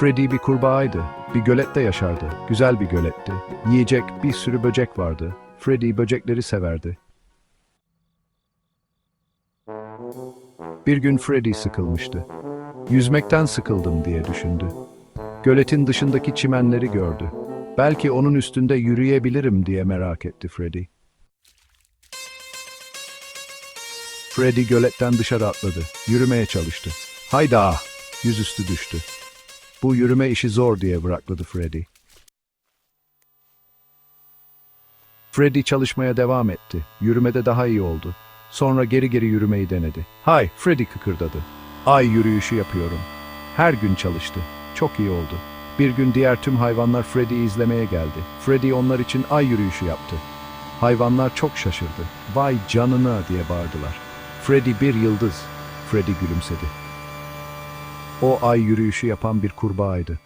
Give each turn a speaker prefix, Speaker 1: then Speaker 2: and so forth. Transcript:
Speaker 1: Freddy bir kurbağaydı. Bir gölette yaşardı. Güzel bir göletti. Yiyecek bir sürü böcek vardı. Freddy böcekleri severdi. Bir gün Freddy sıkılmıştı. Yüzmekten sıkıldım diye düşündü. Göletin dışındaki çimenleri gördü. Belki onun üstünde yürüyebilirim diye merak etti Freddy. Freddy göletten dışarı atladı. Yürümeye çalıştı. Hayda! Yüzüstü düştü. Bu yürüme işi zor diye bırakladı Freddy. Freddy çalışmaya devam etti. Yürümede daha iyi oldu. Sonra geri geri yürümeyi denedi. Hay, Freddy kıkırdadı. Ay yürüyüşü yapıyorum. Her gün çalıştı. Çok iyi oldu. Bir gün diğer tüm hayvanlar Freddy'yi izlemeye geldi. Freddy onlar için ay yürüyüşü yaptı. Hayvanlar çok şaşırdı. Vay canına diye bağırdılar. Freddy bir yıldız. Freddy gülümsedi. O ay yürüyüşü yapan bir kurbağaydı.